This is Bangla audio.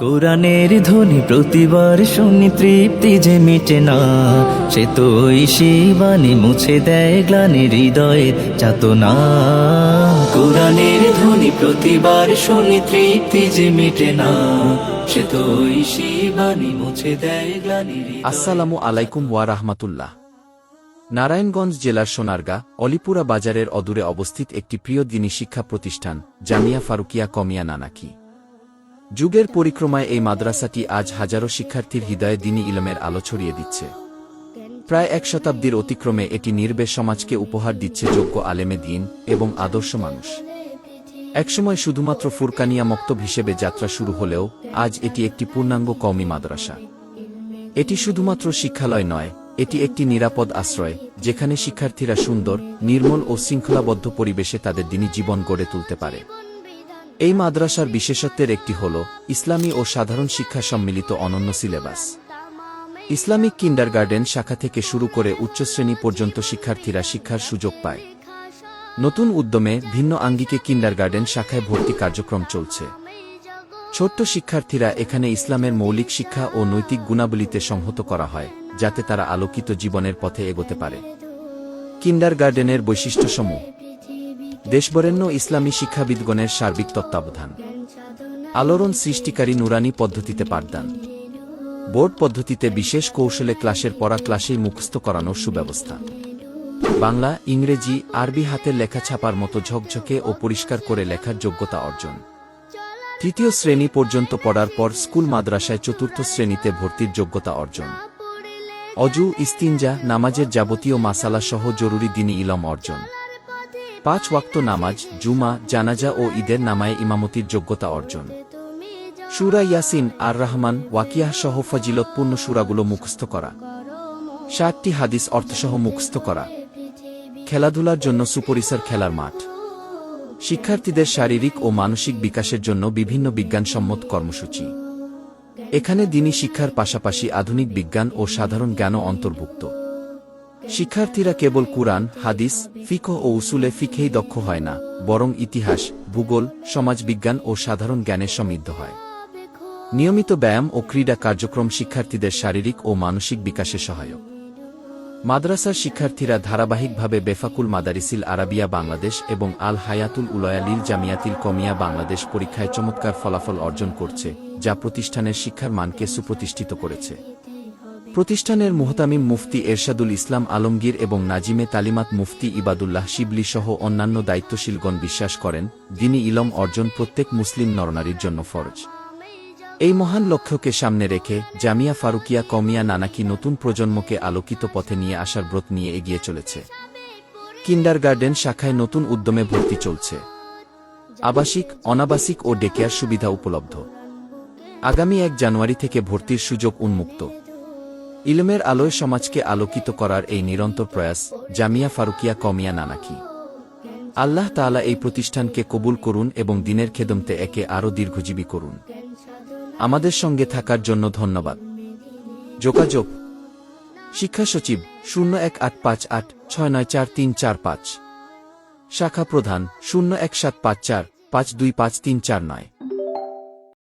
কোরআনের ধ্বনি প্রতিবার শুনি তৃপ্তি যে মিটে না। সে তো শিবানী মুছে দেয় গ্লানি হৃদয়ের যাতনা। কোরআনের ধ্বনি প্রতিবার শুনি তৃপ্তি যে মিটে না। সে তো শিবানী মুছে দেয় গ্লানি আসসালামু আলাইকুম ওয়া রাহমাতুল্লাহ। নারায়ণগঞ্জ জেলার সোনারগা, অলিপুরা বাজারের অদূরে অবস্থিত একটি প্রিয় দিনী শিক্ষা প্রতিষ্ঠান, জামিয়া ফারুকিয়া কমিয়া নানাকি। যুগের পরিক্রমায় এই মাদ্রাসাটি আজ হাজারো শিক্ষার্থীর হৃদয়ে দিনী ইলমের আলো ছড়িয়ে দিচ্ছে। প্রায় এক শতাব্দীর অতিক্রমে এটি নির্বেশ সমাজকে উপহার দিচ্ছে যোগ্য আলেমে দিন এবং আদর্শ মানুষ। একসময় শুধুমাত্র ফুরকানিয়া মক্তব হিসেবে যাত্রা শুরু হলেও আজ এটি একটি পূর্ণাঙ্গ কওমি মাদ্রাসা। এটি শুধুমাত্র শিক্ষালয় নয়, এটি একটি নিরাপদ আশ্রয়, যেখানে শিক্ষার্থীরা সুন্দর, নির্মল ও শৃঙ্খলাবদ্ধ পরিবেশে তাদের দিনী জীবন গড়ে তুলতে পারে। এই মাদ্রাসার বিশেষত্বের একটি হল, ইসলামী ও সাধারণ শিক্ষা সম্মিলিত অনন্য সিলেবাস। ইসলামিক কিন্ডারগার্ডেন শাখা থেকে শুরু করে উচ্চশ্রেণী পর্যন্ত শিক্ষার্থীরা শিক্ষার সুযোগ পায়। নতুন উদ্যমে ভিন্ন আঙ্গিকে কিন্ডারগার্ডেন শাখায় ভর্তি কার্যক্রম চলছে। ছোট্ট শিক্ষার্থীরা এখানে ইসলামের মৌলিক শিক্ষা ও নৈতিক গুণাবলীতে সংহত করা হয়, যাতে তারা আলোকিত জীবনের পথে এগোতে পারে। কিন্ডার গার্ডেনের বৈশিষ্ট্যসমূহ দেশবরেণ্য ইসলামী শিক্ষাবিদগণের সার্বিক তত্ত্বাবধান। আলোড়ন সৃষ্টিকারী নুরানি পদ্ধতিতে পাঠদান। বোর্ড পদ্ধতিতে বিশেষ কৌশলে ক্লাসের পড়া ক্লাসেই মুখস্থ করানোর সুব্যবস্থা। বাংলা, ইংরেজি, আরবি হাতের লেখা ছাপার মতো ঝকঝকে ও পরিষ্কার করে লেখার যোগ্যতা অর্জন। তৃতীয় শ্রেণি পর্যন্ত পড়ার পর স্কুল মাদ্রাসায় চতুর্থ শ্রেণীতে ভর্তির যোগ্যতা অর্জন। অজু, ইস্তিনজা, নামাজের যাবতীয় মাসালা সহ জরুরি দিনী ইলম অর্জন। পাঁচ ওয়াক্ত নামাজ, জুমা, জানাজা ও ঈদের নামায় ইমামতির যোগ্যতা অর্জন। সুরা ইয়াসিন আর রহমান ওয়াকিয়াহ সহ ফজিলতপূর্ণ সুরাগুলো মুখস্থ করা। ষাটটি হাদিস অর্থসহ মুখস্থ করা। খেলাধুলার জন্য সুপরিসর খেলার মাঠ। শিক্ষার্থীদের শারীরিক ও মানসিক বিকাশের জন্য বিভিন্ন বিজ্ঞানসম্মত কর্মসূচি। এখানে দিনী শিক্ষার পাশাপাশি আধুনিক বিজ্ঞান ও সাধারণ জ্ঞানও অন্তর্ভুক্ত। শিক্ষার্থীরা কেবল কুরআন, হাদিস, ফিকহ ও উসুলে ফিকেই দক্ষ হয় না, বরং ইতিহাস, ভূগোল, সমাজবিজ্ঞান ও সাধারণ জ্ঞানের সমৃদ্ধ হয়। নিয়মিত ব্যায়াম ও ক্রীড়া কার্যক্রম শিক্ষার্থীদের শারীরিক ও মানসিক বিকাশে সহায়ক। মাদ্রাসার শিক্ষার্থীরা ধারাবাহিকভাবে বেফাকুল মাদারিসিল আরাবিয়া বাংলাদেশ এবং আল হায়াতুল উলয়ালিল জামিয়াতিল কমিয়া বাংলাদেশ পরীক্ষায় চমৎকার ফলাফল অর্জন করছে, যা প্রতিষ্ঠানের শিক্ষার মানকে সুপ্রতিষ্ঠিত করেছে। প্রতিষ্ঠানের মুহতামিম মুফতি এরশাদুল ইসলাম আলমগীর এবং নাজিমে তালিমাত মুফতি ইবাদুল্লাহ শিবলি সহ অন্যান্য দায়িত্বশীলগণ বিশ্বাস করেন দিনী ইলম অর্জন প্রত্যেক মুসলিম নরনারীর জন্য ফরজ। এই মহান লক্ষ্যকে সামনে রেখে জামিয়া ফারুকিয়া কমিয়া নানাকি নতুন প্রজন্মকে আলোকিত পথে নিয়ে আসার ব্রত নিয়ে এগিয়ে চলেছে। কিন্ডার গার্ডেন শাখায় নতুন উদ্যমে ভর্তি চলছে। আবাসিক, অনাবাসিক ও ডেকেয়ার সুবিধা উপলব্ধ। আগামী এক জানুয়ারি থেকে ভর্তির সুযোগ উন্মুক্ত। ইলমের আলোয় সমাজকে আলোকিত করার এই নিরন্তর প্রয়াস জামিয়া ফারুকিয়া কমিয়া নানাকি। আল্লাহ তাআলা এই প্রতিষ্ঠানকে কবুল করুন এবং দিনের খেদমতে একে আরও দীর্ঘজীবী করুন। আমাদের সঙ্গে থাকার জন্য ধন্যবাদ। যোগাযোগ শিক্ষা সচিব শূন্য এক আট পাঁচ আট ছয় নয় চার তিন চার পাঁচ। শাখা প্রধান শূন্য এক সাত পাঁচ চার পাঁচ দুই পাঁচ তিন চার নয়।